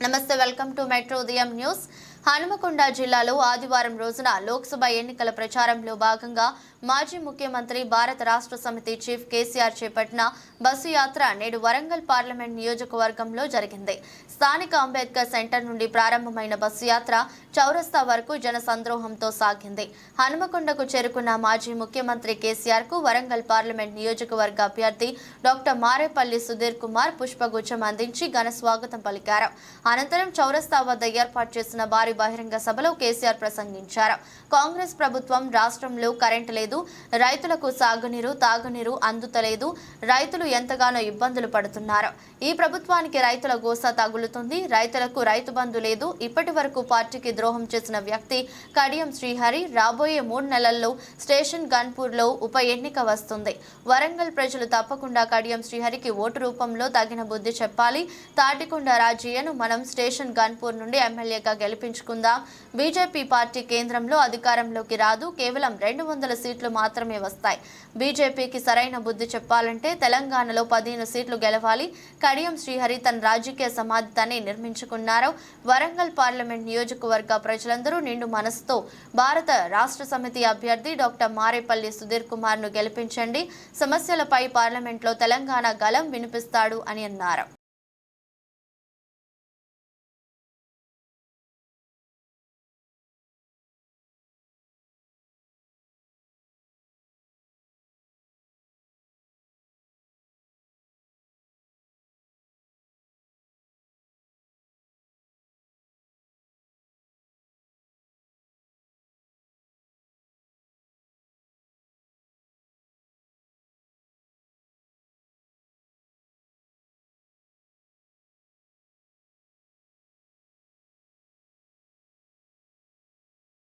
నమస్తే welcome to metro ఉదయం news Hanumakonda జిల్లాలో ఆదివారం రోజున లోక్సభ ఎన్నికల ప్రచారంలో భాగంగా మాజీ ముఖ్యమంత్రి భారత రాష్ట్ర సమితి చీఫ్ కేసీఆర్ చేపట్టిన బస్సు యాత్ర నేడు వరంగల్ పార్లమెంట్ నియోజకవర్గంలో జరిగింది. స్థానిక అంబేద్కర్ సెంటర్ నుండి ప్రారంభమైన బస్సు యాత్ర చౌరస్తా వరకు జన సంద్రోహంతో సాగింది. హనుమకొండకు చేరుకున్న మాజీ ముఖ్యమంత్రి కేసీఆర్కు వరంగల్ పార్లమెంట్ నియోజకవర్గ అభ్యర్థి డాక్టర్ మారేపల్లి సుధీర్ కుమార్ పుష్పగుచ్చం అందించి ఘన స్వాగతం పలికారు. అనంతరం చౌరస్తా వద్ద ఏర్పాటు చేసిన భారీ బహిరంగ సభలో కేసీఆర్ ప్రసంగించారు. కాంగ్రెస్ ప్రభుత్వం రాష్ట్రంలో కరెంటు లేదు రైతులకు సాగునీరు తాగునీరు అందుతలేదు రైతులు ఎంతగానో ఇబ్బందులు పడుతున్నారు. ఈ ప్రభుత్వానికి రైతుల గోస తగులుతుంది రైతులకు రైతు బంధు లేదు. ఇప్పటి వరకు పార్టీకి ద్రోహం చేసిన వ్యక్తి కడియం శ్రీహరి రాబోయే మూడు నెలల్లో స్టేషన్ గన్పూర్లో ఉప ఎన్నిక వస్తుంది. వరంగల్ ప్రజలు తప్పకుండా కడియం శ్రీహరికి ఓటు రూపంలో తగిన బుద్ధి చెప్పాలి. తాటికొండ రాజయ్యను మనం స్టేషన్ గన్పూర్ నుండి ఎమ్మెల్యేగా గెలిపించుకుందాం బీజేపీ పార్టీ కేంద్రంలో అధికారంలోకి రాదు. కేవలం రెండు వందల సీట్లు మాత్రమే వస్తాయి. బీజేపీకి సరైన బుద్ధి చెప్పాలంటే తెలంగాణలో పదిహేను సీట్లు గెలవాలి. కడియం శ్రీహరి తన రాజకీయ సమాధితాన్ని నిర్మించుకున్నారు. వరంగల్ పార్లమెంట్ నియోజకవర్గ ప్రజలందరూ నిండు మనసుతో భారత రాష్ట్ర సమితి అభ్యర్థి డాక్టర్ మారేపల్లి సుధీర్ కుమార్ను గెలిపించండి. సమస్యలపై పార్లమెంట్లో తెలంగాణ గలం వినిపిస్తాడు అని అన్నారు.